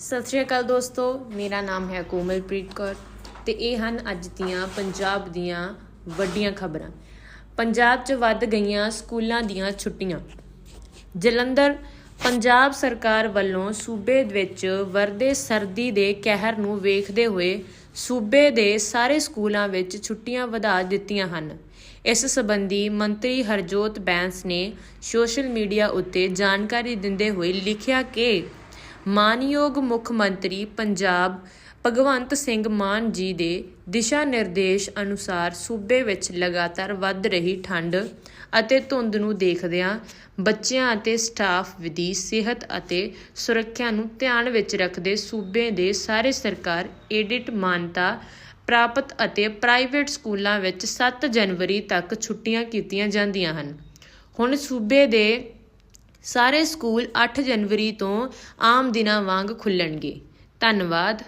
ਸਤਿ ਸ਼੍ਰੀ ਅਕਾਲ ਦੋਸਤੋ, ਮੇਰਾ ਨਾਮ ਹੈ ਕੋਮਲਪ੍ਰੀਤ ਕੌਰ ਤੇ ਇਹ ਹਨ ਅੱਜ ਦੀਆਂ ਪੰਜਾਬ ਦੀਆਂ ਵੱਡੀਆਂ ਖਬਰਾਂ। ਪੰਜਾਬ 'ਚ ਵੱਧ ਗਈਆਂ ਸਕੂਲਾਂ ਦੀਆਂ ਛੁੱਟੀਆਂ। ਜਲੰਧਰ, ਪੰਜਾਬ ਸਰਕਾਰ ਵੱਲੋਂ ਸੂਬੇ ਵਿੱਚ ਵਰਦੇ ਸਰਦੀ ਦੇ ਕਹਿਰ ਨੂੰ ਵੇਖਦੇ ਹੋਏ ਸੂਬੇ ਦੇ ਸਾਰੇ ਸਕੂਲਾਂ ਵਿੱਚ ਛੁੱਟੀਆਂ ਵਧਾ ਦਿੱਤੀਆਂ ਹਨ। ਇਸ ਸੰਬੰਧੀ ਮੰਤਰੀ ਹਰਜੋਤ ਬੈਂਸ ਨੇ ਸੋਸ਼ਲ ਮੀਡੀਆ ਉੱਤੇ ਜਾਣਕਾਰੀ ਦਿੰਦੇ ਹੋਏ ਲਿਖਿਆ ਕਿ ਮਾਨਯੋਗ ਮੁੱਖ ਮੰਤਰੀ ਪੰਜਾਬ ਭਗਵੰਤ ਸਿੰਘ ਮਾਨ ਜੀ ਦੇ ਦਿਸ਼ਾ ਨਿਰਦੇਸ਼ ਅਨੁਸਾਰ ਸੂਬੇ ਵਿੱਚ ਲਗਾਤਾਰ ਵੱਧ ਰਹੀ ਠੰਡ ਅਤੇ ਧੁੰਦ ਨੂੰ ਦੇਖਦਿਆਂ ਬੱਚਿਆਂ ਅਤੇ ਸਟਾਫ ਦੀ ਸਿਹਤ ਅਤੇ ਸੁਰੱਖਿਆ ਨੂੰ ਧਿਆਨ ਵਿੱਚ ਰੱਖਦੇ ਸੂਬੇ ਦੇ ਸਾਰੇ ਸਰਕਾਰ ਏਡਿਟ ਮਾਨਤਾ ਪ੍ਰਾਪਤ ਅਤੇ ਪ੍ਰਾਈਵੇਟ ਸਕੂਲਾਂ ਵਿੱਚ 7 ਜਨਵਰੀ ਤੱਕ ਛੁੱਟੀਆਂ ਕੀਤੀਆਂ ਜਾਂਦੀਆਂ ਹਨ। ਹੁਣ ਸੂਬੇ ਦੇ ਸਾਰੇ ਸਕੂਲ 8 ਜਨਵਰੀ ਤੋਂ ਆਮ ਦਿਨਾਂ ਵਾਂਗ ਖੁੱਲ੍ਹਣਗੇ ਧੰਨਵਾਦ।